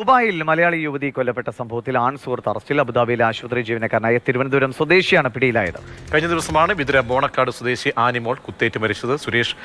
ദുബായിൽ മലയാളി യുവതി കൊല്ലപ്പെട്ട സംഭവത്തിൽ ആൺ സുഹൃത്ത് അറസ്റ്റിൽ അബുദാബിയിലെ ആശുപത്രി ജീവനക്കാരനായ തിരുവനന്തപുരം സ്വദേശിയാണ് പിടിയിലായത്. കഴിഞ്ഞ ദിവസമാണ് വിതുര ബോണക്കാട് സ്വദേശി ആനിമോൾ കുത്തേറ്റ് മരിച്ചത്. സുരേഷ്.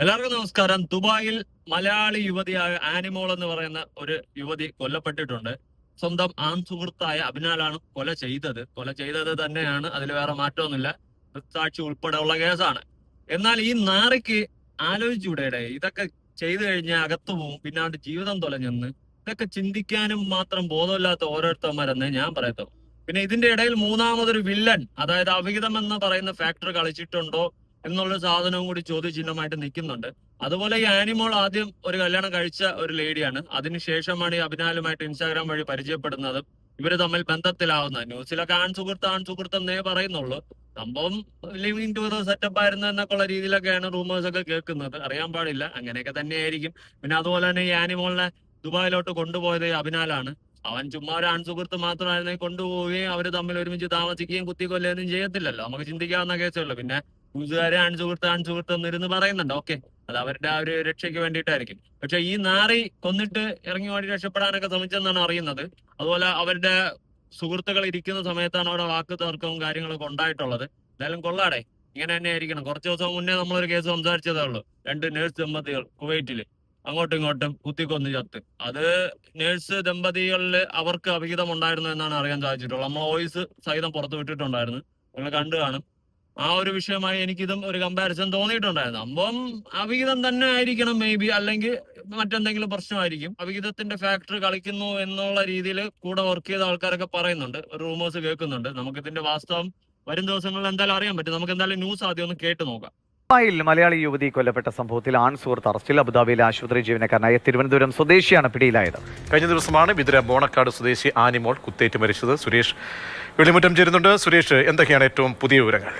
എല്ലാവർക്കും നമസ്കാരം. ദുബായിൽ മലയാളി യുവതിയായ ആനിമോൾ എന്ന് പറയുന്ന ഒരു യുവതി കൊല്ലപ്പെട്ടിട്ടുണ്ട്. സ്വന്തം ആൺ സുഹൃത്തായ അഭിനാലാണ് കൊല ചെയ്തത്. കൊല ചെയ്തത് തന്നെയാണ്. അതിൽ വേറെ മാറ്റമൊന്നുമില്ല. ദൃക്സാക്ഷി ഉൾപ്പെടെയുള്ള കേസാണ്. എന്നാൽ ഈ നാറിക്ക് ആലോചിച്ചൂടെ ഇതൊക്കെ ചെയ്തു കഴിഞ്ഞാൽ അകത്തു പോവും. പിന്നാണ്ട് ജീവിതം തൊലഞ്ഞെന്ന് ഇതൊക്കെ ചിന്തിക്കാനും മാത്രം ബോധമില്ലാത്ത ഓരോരുത്തന്മാരെന്ന് ഞാൻ പറയത്തുള്ളൂ. പിന്നെ ഇതിന്റെ ഇടയിൽ മൂന്നാമതൊരു വില്ലൻ അതായത് അവിഹിതം എന്ന് പറയുന്ന ഫാക്ടർ കളിച്ചിട്ടുണ്ടോ എന്നുള്ള സാധനവും കൂടി ചോദ്യചിഹ്നമായിട്ട് നിൽക്കുന്നുണ്ട്. അതുപോലെ ഈ ആനിമോൾ ആദ്യം ഒരു കല്യാണം കഴിച്ച ഒരു ലേഡിയാണ്. അതിനുശേഷമാണ് ഈ അഭിനാലുമായിട്ട് ഇൻസ്റ്റാഗ്രാം വഴി പരിചയപ്പെടുന്നതും ഇവർ തമ്മിൽ ബന്ധത്തിലാവുന്നത്. ന്യൂസിലൊക്കെ ആൺ സുഹൃത്ത് ആൺ സുഹൃത്ത് എന്നേ പറയുന്നുള്ളൂ. സംഭവം ലിവിങ് ടൂർ സെറ്റപ്പ് ആയിരുന്നു എന്നൊക്കെയുള്ള രീതിയിലൊക്കെയാണ് റൂമേഴ്സ് ഒക്കെ കേൾക്കുന്നത്. അറിയാൻ പാടില്ല. അങ്ങനെയൊക്കെ തന്നെയായിരിക്കും. പിന്നെ അതുപോലെ തന്നെ ഈ ആനിമോളിനെ ദുബായിലോട്ട് കൊണ്ടുപോയത് അഭിനാലാണ്. അവൻ ചുമ്മാ ഒരു ആൺസുഹൃത്ത് മാത്രമായിരുന്നെ കൊണ്ടുപോവുകയും അവർ തമ്മിൽ ഒരുമിച്ച് താമസിക്കുകയും കുത്തിക്കൊല്ലുകയും ചെയ്യത്തില്ലല്ലോ. നമുക്ക് ചിന്തിക്കാവുന്ന കേസേ ഉള്ളൂ പിന്നെ കൂട്ടുകാരെ ആൺസുഹൃത്ത് ആൺസുഹൃത്ത് ആൺ സുഹൃത്ത് എന്നിരുന്ന് പറയുന്നുണ്ട്. ഓക്കെ. അത് അവരുടെ ആ ഒരു രക്ഷയ്ക്ക് വേണ്ടിയിട്ടായിരിക്കും. പക്ഷെ ഈ നാറി കൊന്നിട്ട് ഇറങ്ങി വേണ്ടി രക്ഷപ്പെടാനൊക്കെ ശ്രമിച്ചെന്നാണ് അറിയുന്നത്. അതുപോലെ അവരുടെ സുഹൃത്തുക്കൾ ഇരിക്കുന്ന സമയത്താണ് അവിടെ വാക്ക് തർക്കവും കാര്യങ്ങളൊക്കെ ഉണ്ടായിട്ടുള്ളത്. എന്തായാലും കൊള്ളാടെ. ഇങ്ങനെ തന്നെ ആയിരിക്കണം കുറച്ച് ദിവസം മുന്നേ നമ്മളൊരു കേസ് സംസാരിച്ചതേ ഉള്ളൂ. രണ്ട് നേഴ്സ് ദമ്പതികൾ കുവൈറ്റിൽ. അങ്ങോട്ടും ഇങ്ങോട്ടും കുത്തിക്കൊന്ന് ചത്ത്. അത് നേഴ്സ് ദമ്പതികളിൽ അവർക്ക് അവിഹിതം ഉണ്ടായിരുന്നു എന്നാണ് അറിയാൻ സാധിച്ചിട്ടുള്ളത്. നമ്മൾ വോയിസ് സഹിതം പുറത്തു വിട്ടിട്ടുണ്ടായിരുന്നു. നിങ്ങൾ കണ്ടു കാണും. ആ ഒരു വിഷയമായി എനിക്കിതും ഒരു കമ്പാരിസൺ തോന്നിയിട്ടുണ്ടായിരുന്നു. അപ്പം അവിഹിതം തന്നെ ആയിരിക്കണം മേ ബി അല്ലെങ്കിൽ മറ്റെന്തെങ്കിലും പ്രശ്നമായിരിക്കും. അവിഹിതത്തിന്റെ ഫാക്ടർ കളിക്കുന്നു എന്നുള്ള രീതിയിൽ കൂടെ വർക്ക് ചെയ്ത ആൾക്കാരൊക്കെ പറയുന്നുണ്ട്. റൂമേഴ്സ് കേൾക്കുന്നുണ്ട്. നമുക്കിതിന്റെ വാസ്തവം വരും ദിവസങ്ങളിൽ എന്തായാലും അറിയാൻ പറ്റും. നമുക്ക് എന്തായാലും ന്യൂസ് ആദ്യം ഒന്ന് കേട്ട് നോക്കാം. ദുബായിൽ മലയാളി യുവതി കൊല്ലപ്പെട്ട സംഭവത്തിൽ ആൺ സുഹൃത്ത് അറസ്റ്റിൽ അബുദാബിയിലെ ആശുപത്രി ജീവനക്കാരനായ തിരുവനന്തപുരം സ്വദേശിയാണ് പിടിയിലായത്. കഴിഞ്ഞ ദിവസമാണ് വിതുര ബോണക്കാട് സ്വദേശി ആനിമോൾ കുത്തേറ്റ് മരിച്ചത്. സുരേഷ് വെളിമുറ്റം ചേരുന്നുണ്ട്. സുരേഷ് എന്തൊക്കെയാണ് ഏറ്റവും പുതിയ വിവരങ്ങൾ?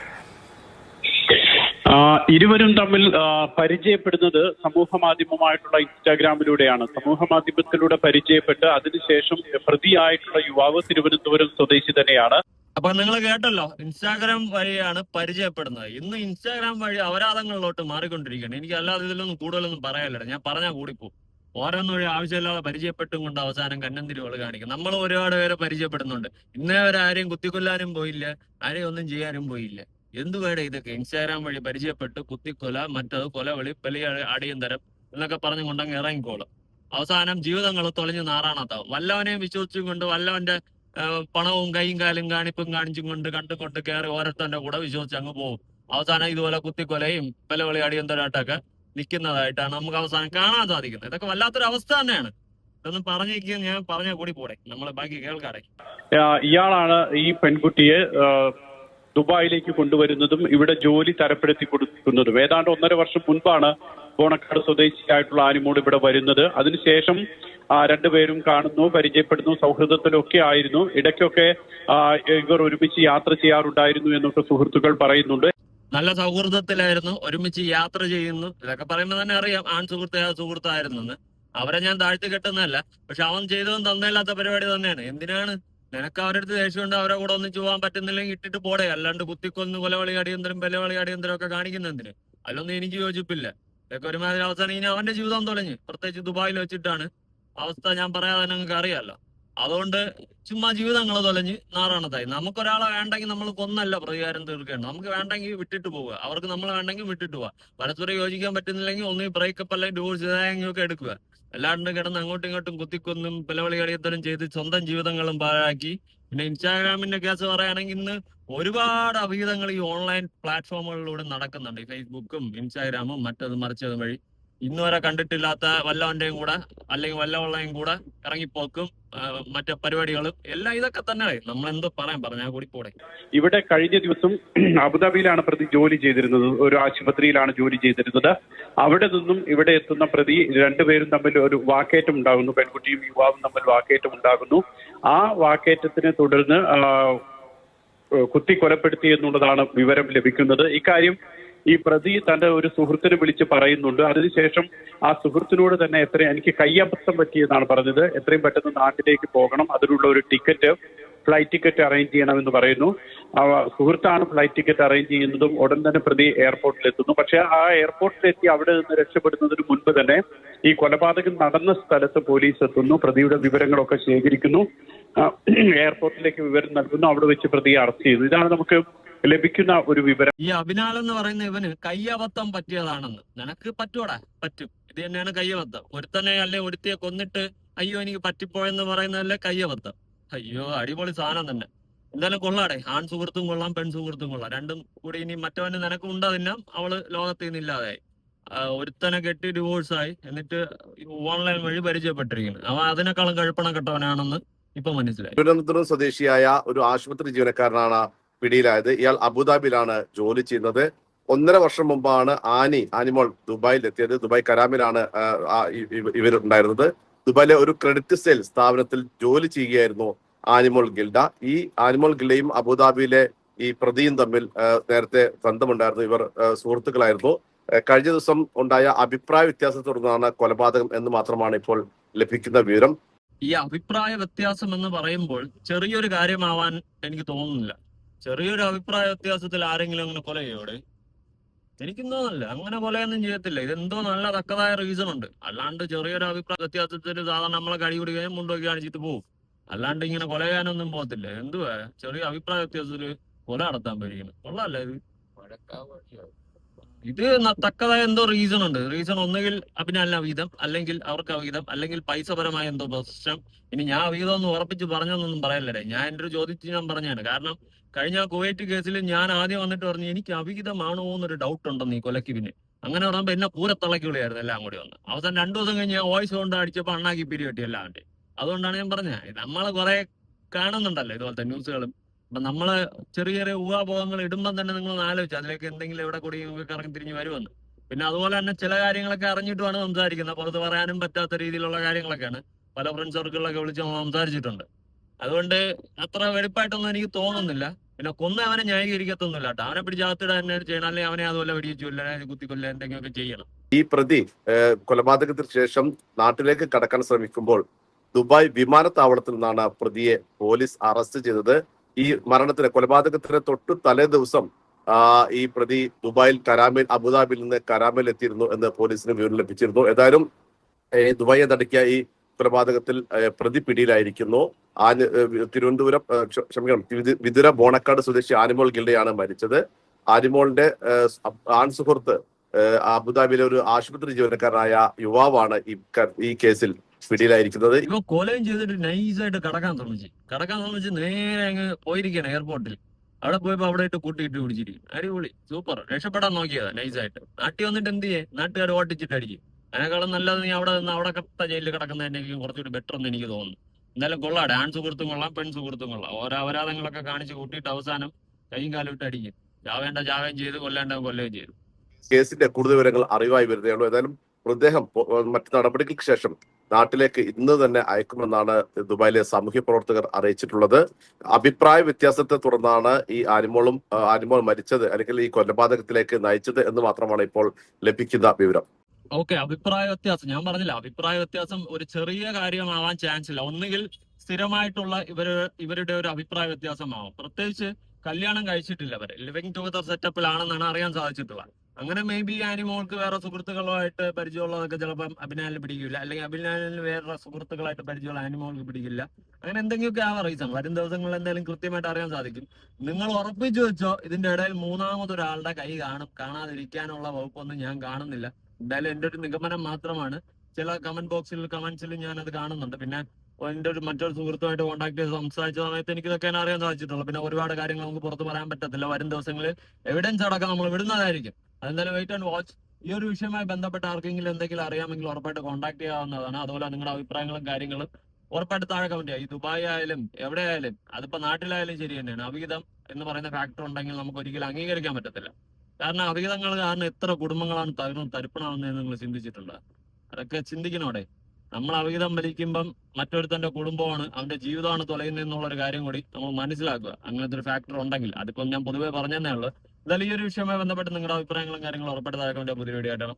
ആ, ഇരുവരും തമ്മിൽ പരിചയപ്പെടുന്നത് സമൂഹ മാധ്യമമായിട്ടുള്ള ഇൻസ്റ്റാഗ്രാമിലൂടെയാണ്. സമൂഹ മാധ്യമത്തിലൂടെ പരിചയപ്പെട്ട് അതിനുശേഷം പ്രതിയായിട്ടുള്ള യുവാവ് തിരുവനന്തപുരം സ്വദേശി തന്നെയാണ്. അപ്പൊ നിങ്ങൾ കേട്ടല്ലോ ഇൻസ്റ്റാഗ്രാം വഴിയാണ് പരിചയപ്പെടുന്നത്. ഇന്ന് ഇൻസ്റ്റാഗ്രാം വഴി അപരാധങ്ങളിലോട്ട് മാറിക്കൊണ്ടിരിക്കുകയാണ്. എനിക്ക് അല്ലാതെ ഇതിലൊന്നും കൂടുതലൊന്നും പറയാനില്ല ഞാൻ പറഞ്ഞാൽ കൂടിപ്പോ ഓരോന്നും വഴി ആവശ്യമില്ലാതെ പരിചയപ്പെട്ടും കൊണ്ട് അവസാനം കന്നന്തിരികൾ കാണിക്കും. നമ്മൾ ഒരുപാട് പേരെ പരിചയപ്പെടുന്നുണ്ട്. ഇന്നേ വരെ ആരെയും കുത്തിക്കൊല്ലാനും പോയില്ല. ആരെയും ഒന്നും ചെയ്യാനും പോയില്ല. എന്തുവേടെ ഇതൊക്കെ? ഇൻസ്റ്റാഗ്രാം വഴി പരിചയപ്പെട്ട് കുത്തിക്കൊല മറ്റത് കൊലവിളി വലിയ അടിയന്തരം എന്നൊക്കെ പറഞ്ഞു കൊണ്ടങ്ങ് ഇറങ്ങിക്കോളും. അവസാനം ജീവിതങ്ങൾ തൊളിഞ്ഞു നാറാണത്താവും. വല്ലവനെയും വിശ്വസിച്ചും കൊണ്ട് വല്ലവന്റെ പണവും കൈയും കാലും കാണിപ്പും കാണിച്ചും കൊണ്ട് കണ്ടും കൊണ്ട് കയറി ഓരോരുത്തന്റെ കൂടെ വിശ്വസിച്ച് അങ്ങ് പോകും. അവസാനം ഇതുപോലെ കുത്തിക്കൊലയും വിലവിളി അടിയന്തരമായിട്ടൊക്കെ നിൽക്കുന്നതായിട്ടാണ് നമുക്ക് അവസാനം കാണാൻ സാധിക്കുന്നത്. ഇതൊക്കെ വല്ലാത്തൊരു അവസ്ഥ തന്നെയാണ്. ഇതൊന്നും പറഞ്ഞിരിക്കുക ഞാൻ പറഞ്ഞ കൂടി പോടെ നമ്മളെ ബാക്കി കേൾക്കാടെ ആ, ഇയാളാണ് ഈ പെൺകുട്ടിയെ ദുബായിലേക്ക് കൊണ്ടുവരുന്നതും ഇവിടെ ജോലി തരപ്പെടുത്തി കൊടുക്കുന്നതും. ഏതാണ്ട് ഒന്നര വർഷം മുൻപാണ് ബോണക്കാട് സ്വദേശിയായിട്ടുള്ള ആനിമോട് ഇവിടെ വരുന്നത്. അതിനുശേഷം ആ, രണ്ടുപേരും കാണുന്നു പരിചയപ്പെടുന്നു സൗഹൃദത്തിലൊക്കെ ആയിരുന്നു. ഇടയ്ക്കൊക്കെ ഇവർ ഒരുമിച്ച് യാത്ര ചെയ്യാറുണ്ടായിരുന്നു എന്നൊക്കെ സുഹൃത്തുക്കൾ പറയുന്നുണ്ട്. നല്ല സൗഹൃദത്തിലായിരുന്നു ഒരുമിച്ച് യാത്ര ചെയ്യുന്നു. ഇതൊക്കെ പറയുമ്പോൾ തന്നെ അറിയാം ആൺ സുഹൃത്ത് ആ സുഹൃത്തായിരുന്നെന്ന് അവരെ ഞാൻ താഴ്ത്തി കെട്ടുന്നതല്ല പക്ഷെ അവൻ ചെയ്തതും തന്നയില്ലാത്ത പരിപാടി തന്നെയാണ്. എന്തിനാണ് നിനക്ക് അവരുടെ അടുത്ത് ദേഷ്യമുണ്ട് അവരെ കൂടെ ഒന്നിച്ച് പോകാൻ പറ്റുന്നില്ലെങ്കിൽ ഇട്ടിട്ട് പോടെ. അല്ലാണ്ട് കുത്തിക്കൊന്ന് കൊലവളി അടിയന്തരം ബലവളി അടിയന്തരം ഒക്കെ കാണിക്കുന്നതിന് അതിലൊന്നും എനിക്ക് യോജിപ്പില്ല. ഇതൊക്കെ ഒരുമാതിരി അവസാനം ഇനി അവന്റെ ജീവിതം തുടങ്ങി. പ്രത്യേകിച്ച് ദുബായിൽ വെച്ചിട്ടാണ്. അവസ്ഥ ഞാൻ പറയാതെ നിങ്ങൾക്ക് അറിയാലോ. അതുകൊണ്ട് ചുമ്മാ ജീവിതങ്ങൾ തൊലഞ്ഞ് നാറാണതായി. നമുക്കൊരാളെ വേണ്ടെങ്കിൽ നമ്മൾ കൊന്നല്ല പ്രതികാരം തീർക്കേണ്ടത്. നമുക്ക് വേണ്ടെങ്കിൽ വിട്ടിട്ട് പോവുക. അവർക്ക് നമ്മൾ വേണ്ടെങ്കിൽ വിട്ടിട്ട് പോവുക പരസ്പരം യോജിക്കാൻ പറ്റുന്നില്ലെങ്കിൽ ഒന്ന് ബ്രേക്കപ്പ് അല്ലെങ്കിൽ ഡിവോഴ്സ് ഇതായെങ്കിലും ഒക്കെ എടുക്കുക. അല്ലാണ്ട് കിടന്ന് അങ്ങോട്ടും ഇങ്ങോട്ടും കുത്തിക്കൊന്നും പിലവളി കളിയത്തലും ചെയ്ത് സ്വന്തം ജീവിതങ്ങളും പാഴാക്കി. പിന്നെ ഇൻസ്റ്റാഗ്രാമിന്റെ കേസ് പറയുകയാണെങ്കിൽ ഇന്ന് ഒരുപാട് അഭിഹിതങ്ങൾ ഈ ഓൺലൈൻ പ്ലാറ്റ്ഫോമുകളിലൂടെ നടക്കുന്നുണ്ട്. ഫേസ്ബുക്കും ഇൻസ്റ്റാഗ്രാമും മറ്റതും മറിച്ചതും വഴി. ഇന്ന് വരെ കണ്ടിട്ടില്ലാത്ത വല്ലവന്റെയും കൂടെ അല്ലെങ്കിൽ വല്ലവള്ളയും കൂടെ ഇറങ്ങിപ്പോക്കും മറ്റു പരിപാടികളും എല്ലാം ഇതൊക്കെ തന്നെ നമ്മൾ എന്തോ പറയാൻ പറഞ്ഞാൽ കൂടി പോടെ ഇവിടെ കഴിഞ്ഞ ദിവസം അബുദാബിയിലാണ് പ്രതി ജോലി ചെയ്തിരുന്നത് ഒരു ആശുപത്രിയിലാണ് ജോലി ചെയ്തിരുന്നത്. അവിടെ നിന്നും ഇവിടെ എത്തുന്ന പ്രതി രണ്ടുപേരും തമ്മിൽ ഒരു വാക്കേറ്റം ഉണ്ടാകുന്നു പെൺകുട്ടിയും യുവാവും തമ്മിൽ വാക്കേറ്റം ഉണ്ടാകുന്നു. ആ വാക്കേറ്റത്തിനെ തുടർന്ന് കുത്തി കൊലപ്പെടുത്തി എന്നുള്ളതാണ് വിവരം ലഭിക്കുന്നത്. ഇക്കാര്യം ഈ പ്രതി തന്റെ ഒരു സുഹൃത്തിനെ വിളിച്ച് പറയുന്നുണ്ട്. അതിനുശേഷം ആ സുഹൃത്തിനോട് തന്നെ എത്ര എനിക്ക് കയ്യബദ്ധം പറ്റിയെന്നാണ് പറഞ്ഞത്. എത്രയും പെട്ടെന്ന് നാട്ടിലേക്ക് പോകണം. അതിനുള്ള ഒരു ടിക്കറ്റ് ഫ്ലൈറ്റ് ടിക്കറ്റ് അറേഞ്ച് ചെയ്യണമെന്ന് പറയുന്നു. സുഹൃത്താണ് ഫ്ലൈറ്റ് ടിക്കറ്റ് അറേഞ്ച് ചെയ്യുന്നതും ഉടൻ തന്നെ പ്രതി എയർപോർട്ടിൽ എത്തുന്നു പക്ഷെ ആ എയർപോർട്ടിലെത്തി അവിടെ നിന്ന് രക്ഷപ്പെടുന്നതിന് മുൻപ് തന്നെ ഈ കൊലപാതകം നടന്ന സ്ഥലത്ത് പോലീസ് എത്തുന്നു. പ്രതിയുടെ വിവരങ്ങളൊക്കെ ശേഖരിക്കുന്നു. എയർപോർട്ടിലേക്ക് വിവരം നൽകുന്നു. അവിടെ വെച്ച് പ്രതിയെ അറസ്റ്റ് ചെയ്യുന്നു ഇതാണ് നമുക്ക് ലഭിക്കുന്ന ഒരു വിവരം. ഈ അഭിനാൾ എന്ന് പറയുന്ന ഇവന് കയ്യബദ്ധം പറ്റിയതാണെന്ന്. നിനക്ക് പറ്റൂടാ പറ്റും. ഇത് തന്നെയാണ് കയ്യബദ്ധം. ഒരുത്തനെ അല്ലെ ഒരുത്തിയെ കൊന്നിട്ട് അയ്യോ എനിക്ക് പറ്റിപ്പോയെന്ന് പറയുന്നതല്ലേ കയ്യബദ്ധം. അയ്യോ അടിപൊളി സാധനം തന്നെ. എന്തായാലും കൊള്ളാടെ. ആൺ സുഹൃത്തും കൊള്ളാം പെൺ സുഹൃത്തും കൊള്ളാം. രണ്ടും കൂടി ഇനി മറ്റവന് നിനക്ക് ഉണ്ടാതില്ല അവൾ ലോകത്തിൽ നിന്നില്ലാതെ ഇല്ലാതായി. ഒരുത്തനെ കെട്ടി ഡിവോഴ്സായി ആയി. എന്നിട്ട് ഓൺലൈൻ വഴി പരിചയപ്പെട്ടിരിക്കുന്നു. അവൻ അതിനേക്കാളും കഴുപ്പണം കെട്ടവനാണെന്ന് ഇപ്പൊ മനസ്സിലായി. തിരുവനന്തപുരം സ്വദേശിയായ ഒരു ആശുപത്രി ജീവനക്കാരനാണ് പിടിയിലായത്. ഇയാൾ അബുദാബിയിലാണ് ജോലി ചെയ്യുന്നത്. ഒന്നര വർഷം മുമ്പാണ് ആനി ആനിമോൾ ദുബായിൽ എത്തിയത് ദുബായ് കരാമിലാണ് ഇവരുണ്ടായിരുന്നത്. ദുബായിലെ ഒരു ക്രെഡിറ്റ് സെയിൽ സ്ഥാപനത്തിൽ ജോലി ചെയ്യുകയായിരുന്നു ആനിമോൾ ഗിൽഡ. ഈ ആനിമോൾ ഗിൽഡയും അബുദാബിയിലെ ഈ പ്രതിയും തമ്മിൽ നേരത്തെ ബന്ധമുണ്ടായിരുന്നു. ഇവർ സുഹൃത്തുക്കളായിരുന്നു. കഴിഞ്ഞ ദിവസം ഉണ്ടായ അഭിപ്രായ വ്യത്യാസത്തെ തുടർന്നാണ് കൊലപാതകം എന്ന് മാത്രമാണ് ഇപ്പോൾ ലഭിക്കുന്ന വിവരം. ഈ അഭിപ്രായ വ്യത്യാസം എന്ന് പറയുമ്പോൾ ചെറിയൊരു കാര്യമാവാൻ എനിക്ക് തോന്നുന്നില്ല. ചെറിയൊരു അഭിപ്രായ വ്യത്യാസത്തിൽ ആരെങ്കിലും അങ്ങനെ കൊല ചെയ്യോടെ എനിക്കും തോന്നുന്നില്ല അങ്ങനെ കൊലയൊന്നും ചെയ്യത്തില്ല. ഇതെന്തോ നല്ല തക്കതായ റീസൺ ഉണ്ട്. അല്ലാണ്ട് ചെറിയൊരു അഭിപ്രായ വ്യത്യാസത്തിൽ സാധാരണ നമ്മളെ കടി കുടിക്കുകയും മുണ്ടൊക്കെ കാണിച്ചിട്ട് പോകും അല്ലാണ്ട് ഇങ്ങനെ കൊല ചെയ്യാനൊന്നും പോകത്തില്ല. എന്തുവാ? ചെറിയ അഭിപ്രായ വ്യത്യാസത്തിൽ കൊല നടത്താൻ പേടിക്കണം കൊള്ളാല്ലേ ഇത്? ഇത് തക്കതായ എന്തോ റീസൺ ഉണ്ട്. റീസൺ ഒന്നുകിൽ അഭിനല്ല അവീതം അല്ലെങ്കിൽ അവർക്ക് അവീതം അല്ലെങ്കിൽ പൈസപരമായ എന്തോ പ്രശ്നം. ഇനി ഞാൻ അവീതം എന്ന് ഉറപ്പിച്ച് പറഞ്ഞൊന്നും പറയല്ലേ ഞാൻ എന്റെ ഒരു ചോദിച്ച് ഞാൻ പറഞ്ഞാണ് കാരണം കഴിഞ്ഞ കുവൈറ്റ് കേസിൽ ഞാൻ ആദ്യം വന്നിട്ട് പറഞ്ഞു എനിക്ക് അവിഹിതമാണോ എന്നൊരു ഡൗട്ട് ഉണ്ടെന്ന് ഈ കൊലക്ക് പിന്നെ അങ്ങനെ പറയുമ്പോൾ എന്നെ പൂരത്തളക്കി വിളിയായിരുന്നു എല്ലാം കൂടി വന്ന്. അവസാനം രണ്ടു ദിവസം കഴിഞ്ഞ് ഞാൻ വോയിസ് കൊണ്ട് അടിച്ചപ്പോൾ അണ്ണാക്കി പിരി കിട്ടി അതുകൊണ്ടാണ് ഞാൻ പറഞ്ഞത്. നമ്മളെ കുറെ കാണുന്നുണ്ടല്ലോ ഇതുപോലത്തെ ന്യൂസുകളും. അപ്പൊ നമ്മൾ ചെറിയ ചെറിയ ഊഹാപോഹങ്ങൾ ഇടുമ്പോൾ തന്നെ നിങ്ങൾ ആലോചിച്ചു അതിലേക്ക് എന്തെങ്കിലും എവിടെ കൂടി കറങ്ങി തിരിഞ്ഞ് വരുമെന്ന്. പിന്നെ അതുപോലെ തന്നെ ചില കാര്യങ്ങളൊക്കെ അറിഞ്ഞിട്ടുമാണ് സംസാരിക്കുന്നത്. പുറത്ത് പറയാനും പറ്റാത്ത രീതിയിലുള്ള കാര്യങ്ങളൊക്കെയാണ്. പല ഫ്രണ്ട്സ് സർക്കിളിലൊക്കെ വിളിച്ച് നമ്മൾ സംസാരിച്ചിട്ടുണ്ട്. അതുകൊണ്ട് അത്ര വെളിപ്പായിട്ടൊന്നും എനിക്ക് തോന്നുന്നില്ല. പിന്നെ കൊന്ന അവനെ ന്യായീകരിക്കത്തൊന്നുമില്ല കേട്ടോ. അവനെ പിടിച്ച് അകത്തിടാൻ തന്നെ ചെയ്യണം. അല്ലെങ്കിൽ അവനെ അതുപോലെ വെടിയിച്ചു കൊല്ല കുത്തിക്കൊല്ല എന്തെങ്കിലുമൊക്കെ ചെയ്യണം. ഈ പ്രതി കൊലപാതകത്തിന് ശേഷം നാട്ടിലേക്ക് കടക്കാൻ ശ്രമിക്കുമ്പോൾ ദുബായ് വിമാനത്താവളത്തിൽ നിന്നാണ് പ്രതിയെ പോലീസ് അറസ്റ്റ് ചെയ്തത്. ഈ മരണത്തിന് കൊലപാതകത്തിന് തൊട്ട് തലേ ദിവസം ഈ പ്രതി ദുബായിൽ കരാമിൽ അബുദാബിയിൽ നിന്ന് കരാമിൽ എത്തിയിരുന്നു എന്ന് പോലീസിന് വിവരം ലഭിച്ചിരുന്നു. ഏതായാലും ദുബായെ നടക്കിയ ഈ കൊലപാതകത്തിൽ പ്രതി പിടിയിലായിരിക്കുന്നു. ആന് തിരുവനന്തപുരം ക്ഷമിക്കണം വിതുര ബോണക്കാട് സ്വദേശി ആനിമോൾ ഗിൽഡയാണ് മരിച്ചത്. ആനിമോളിന്റെ ആൺ സുഹൃത്ത് അബുദാബിയിലെ ഒരു ആശുപത്രി ജീവനക്കാരനായ യുവാവാണ് ഈ കേസിൽ പിടിയിലായിരിക്കുന്നത്. ഇവ കൊലയും ചെയ്തിട്ട് നൈസായിട്ട് കടക്കാൻ ശ്രമിച്ചു. കടക്കാൻ ശ്രമിച്ച് നേരെ അങ്ങ് പോയിരിക്കണം എയർപോർട്ടിൽ അവിടെ പോയപ്പോ അവിടെ ഇട്ട് കൂട്ടിയിട്ട് പിടിച്ചിരിക്കും. അടിപൊളി. സൂപ്പർ. രക്ഷപ്പെടാൻ നോക്കിയതാ നൈസായിട്ട്. നാട്ടി വന്നിട്ട് എന്ത് ചെയ്യേ? നാട്ടുകാർ ഓട്ടിച്ചിട്ട് അടിക്കും അതിനേക്കാളും നല്ലത് നീ അവിടെ നിന്ന് അവിടെ കത്ത ജയിലിൽ കിടക്കുന്നതിനേക്കും കുറച്ചുകൂടി ബെറ്റർ എന്ന് എനിക്ക് തോന്നുന്നു. എന്തായാലും കൊള്ളാം. ഡാൻസ് സുഹൃത്തും കൊള്ളാം പെൺ സുഹൃത്തും കൊള്ളാം. ഓരോ അപരാധങ്ങളൊക്കെ കാണിച്ച് കൂട്ടിയിട്ട് അവസാനം കൈയും കാലും ഇട്ട് അടിക്കും. ചാവേണ്ട ചാവേം ചെയ്ത് കൊല്ലേണ്ട കൊല്ലുകയും ചെയ്തു. കേസിന്റെ കൂടുതൽ വിവരങ്ങൾ അറിവായി വരുന്നേ ഉള്ളൂ. ഏതായാലും മൃതദേഹം മറ്റു നടപടികൾക്ക് ശേഷം നാട്ടിലേക്ക് ഇന്ന് തന്നെ അയക്കുമെന്നാണ് ദുബായിലെ സാമൂഹ്യ പ്രവർത്തകർ അറിയിച്ചിട്ടുള്ളത്. അഭിപ്രായ വ്യത്യാസത്തെ തുടർന്നാണ് ഈ ആനിമോളും ആനിമോൾ മരിച്ചത് അല്ലെങ്കിൽ ഈ കൊലപാതകത്തിലേക്ക് നയിച്ചത് എന്ന് മാത്രമാണ് ഇപ്പോൾ ലഭിക്കുന്ന വിവരം. ഓക്കെ അഭിപ്രായ വ്യത്യാസം. ഞാൻ പറഞ്ഞില്ല അഭിപ്രായ വ്യത്യാസം ഒരു ചെറിയ കാര്യമാവാൻ ചാൻസ് ഇല്ല. ഒന്നുകിൽ സ്ഥിരമായിട്ടുള്ള ഇവർ ഇവരുടെ ഒരു അഭിപ്രായ വ്യത്യാസമാവും. പ്രത്യേകിച്ച് കല്യാണം കഴിച്ചിട്ടില്ല അവർ ലിവിങ് ടുഗദർ സെറ്റപ്പിലാണെന്നാണ് അറിയാൻ സാധിച്ചിട്ടുള്ളത്. അങ്ങനെ മേ ബി ആനിമോൾക്ക് വേറെ സുഹൃത്തുക്കളുമായിട്ട് പരിചയമുള്ളതൊക്കെ ചിലപ്പം അഭിനാലിന് പിടിക്കില്ല. അല്ലെങ്കിൽ അഭിനാലിന് വേറെ സുഹൃത്തുക്കളായിട്ട് പരിചയമുള്ള ആനിമോൾക്ക് പിടിക്കില്ല. അങ്ങനെ എന്തെങ്കിലുമൊക്കെ ആവാം റീസൺ. വരും ദിവസങ്ങളിൽ എന്തായാലും കൃത്യമായിട്ട് അറിയാൻ സാധിക്കും. നിങ്ങൾ ഉറപ്പിച്ചു വെച്ചോ ഇതിന്റെ ഇടയിൽ മൂന്നാമതൊരാളുടെ കൈ കാണും. കാണാതിരിക്കാനുള്ള വകുപ്പൊന്നും ഞാൻ കാണുന്നില്ല. എന്തായാലും എന്റെ ഒരു നിഗമനം മാത്രമാണ്. ചില കമന്റ് ബോക്സിൽ കമന്റ്സിൽ ഞാൻ അത് കാണുന്നുണ്ട്. പിന്നെ എന്റെ ഒരു മറ്റൊരു സുഹൃത്തുമായിട്ട് കോൺടാക്ട് ചെയ്ത് സംസാരിച്ച സമയത്ത് എനിക്ക് ഇതൊക്കെ അറിയാൻ സാധിച്ചിട്ടുള്ളൂ. പിന്നെ ഒരുപാട് കാര്യങ്ങൾ നമുക്ക് പുറത്ത് പറയാൻ പറ്റത്തില്ല. വരും ദിവസങ്ങളിൽ എവിഡൻസ് അടക്കം നമ്മൾ വിടുന്നതായിരിക്കും. അതെന്തായാലും വെയിറ്റ് ആൻഡ് വാച്ച് ഈ ഒരു വിഷയവുമായി ബന്ധപ്പെട്ട ആർക്കെങ്കിലും എന്തെങ്കിലും അറിയാമെങ്കിൽ ഉറപ്പായിട്ട് കോൺടാക്ട് ചെയ്യാവുന്നതാണ്. അതുപോലെ നിങ്ങളുടെ അഭിപ്രായങ്ങളും കാര്യങ്ങളും ഉറപ്പായിട്ട് താഴെ കമന്റ് ചെയ്യാം ഈ ദുബായ് ആയാലും എവിടെ ആയാലും അതിപ്പോ നാട്ടിലായാലും ശരി തന്നെയാണ്. അവിഹിതം എന്ന് പറയുന്ന ഫാക്ടർ ഉണ്ടെങ്കിൽ നമുക്ക് ഒരിക്കലും അംഗീകരിക്കാൻ പറ്റത്തില്ല. കാരണം അവിഹിതങ്ങൾ കാരണം എത്ര കുടുംബങ്ങളാണ് തകർന്ന് തരിപ്പണാവുന്നതെന്ന് നിങ്ങൾ ചിന്തിച്ചിട്ടുണ്ട്? അതൊക്കെ ചിന്തിക്കണോടെ നമ്മൾ അവിഹിതം വലിക്കുമ്പം മറ്റൊരുത്തന്റെ കുടുംബമാണ് അവന്റെ ജീവിതമാണ് തൊലയുന്നതെന്നുള്ള ഒരു കാര്യം കൂടി നമ്മൾ മനസ്സിലാക്കുക. അങ്ങനത്തെ ഒരു ഫാക്ടർ ഉണ്ടെങ്കിൽ. അതിപ്പം ഞാൻ പൊതുവെ പറഞ്ഞതേ എന്തായാലും ഈ ഒരു വിഷയവുമായി ബന്ധപ്പെട്ട് നിങ്ങളുടെ അഭിപ്രായങ്ങളും കാര്യങ്ങളും ഉറപ്പെടുത്താൻ വേണ്ടി പുതിയ വീഡിയോ ആയിട്ടാണ്